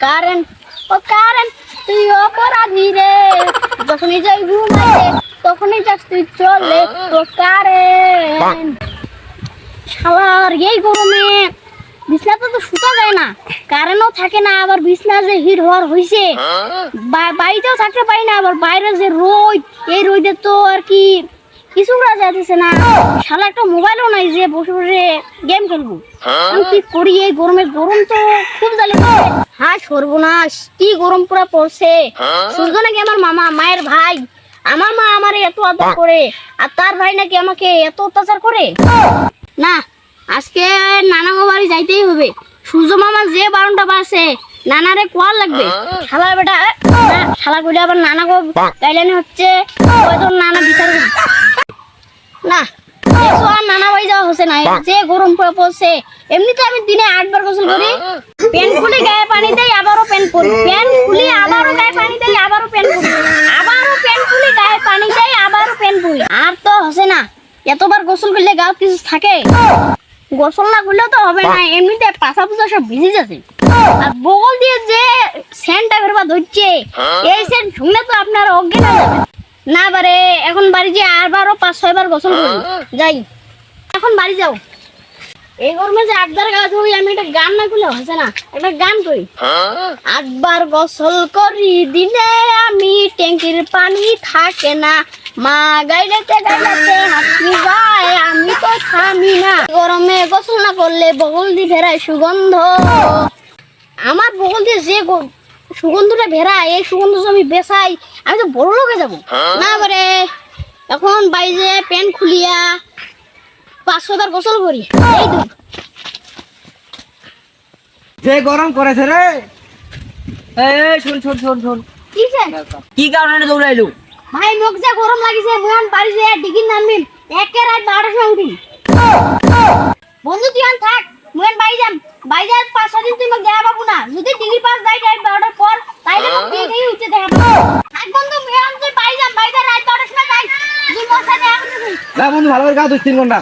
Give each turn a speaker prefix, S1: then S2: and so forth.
S1: Current ও current তুই অপরাধী রে। যখনই যাই ঘুমাইতে তখনই যাস তুই চলে তো কারেন্ট শালার এই গরমে বিছনাতে তো শুতা যায় না। কারেন্টও থাকে না আবার বিছনা যে হিট হওয়ার হইছে বা- বাড়িতেও থাকতে পারি না আবার বাইরে যে রোদ এই রোদে তো আর কি কিছু করা না। শালা একটা মোবাইলও নাই যে বসে বসে গেম খেলব। আমি কি করি এই গরমে? গরম তো খুব জ্বালে হ্যাঁ সর্বনাশ কি গরম পুরা পড়ছে। সূর্য নাকি আমার মামা মায়ের ভাই? আমার মা আমার এত আদর করে আর তার ভাই নাকি আমাকে এত অত্যাচার করে। না আজকে নানা বাড়ি যাইতেই হবে। সূর্য মামা যে বারোটা বাজছে নানারে কোয়ার লাগবে? শালা বেটা শালা কইলে আবার নানা গাইলেন হচ্ছে নানা বিচার। না দেখছ নানা বাড়ি যাওয়া হচ্ছে না যে গরম পড়ছে এমনিতে আমি দিনে আটবার গোসল করি। প্যান্ট খুলে গায়ে পানি দেই আবারও প্যান্ট পরি প্যান্ট খুলে আবারও গায়ে পানি দেই আবারও প্যান্ট পরি আবারও প্যান্ট খুলে গায়ে পানি দেই আবারও প্যান্ট পরি আর তো হচ্ছে না এতবার গোসল করলে গাও কিছু থাকে? গোসল না করলেও তো হবে না এমনিতে পাশা পুজো সব ভিজে যাচ্ছে। আর বগল দিয়ে যে সেন্টটা বেরবা ধরছে এই সেন্ট শুনলে তো আপনার অজ্ঞান হয়ে যাবে। না বারে, এখন বাড়ি যে আরবারও পাঁচ ছয়বার গোসল করি। যাই। এখন বাড়ি যাও। এই গরমে যে আটবার গা ধুই আমি একটা গান না করলে হচ্ছে না, একটা গান করি। আটবার গোসল করি, দিনে আমি ট্যাঙ্কির পানি থাকে না। মা গাইলেতে গাইলেতে হাঁটনি যায় আমি তো থামি না। গরমে গোসল না করলে বগল দি ভেড়ায় সুগন্ধ। আমার বগল দিয়ে যে সুগন্ধটা ভেড়ায় এই সুগন্ধ আমি বেসাই আমি তো বড় লোকে যাব। না বারে এখন বাইরে প্যান্ট খুলিয়া পাঁচশো তার গোসল করি।
S2: যে গরম করেছে রে। এই, এই শোন শোন শোন শোন।
S1: কি
S2: কি কারণে দৌড়াইলু?
S1: ভাই মোক যা গরম লাগিছে মোহন বাড়ি যে ডিগির নামিম একে রাত বারোটার সময় উঠি। বন্ধু তুই থাক মোহন বাড়ি যাম। বাড়ি যাওয়ার পাঁচ ছদিন তুই মোক দেখা পাবো না। যদি ডিগির পাস যাই বারোটার পর তাইলে মোক দিয়ে দিয়ে উঠে দেখা পাবো থাক বন্ধু মোহন তুই বাড়ি যাম বাড়ি যা রাত বারোটার সময় যাই তুই মোর সাথে দেখা করতে
S2: না বন্ধু ভালো করে কাজ হচ্ছে তিন ঘণ্টা।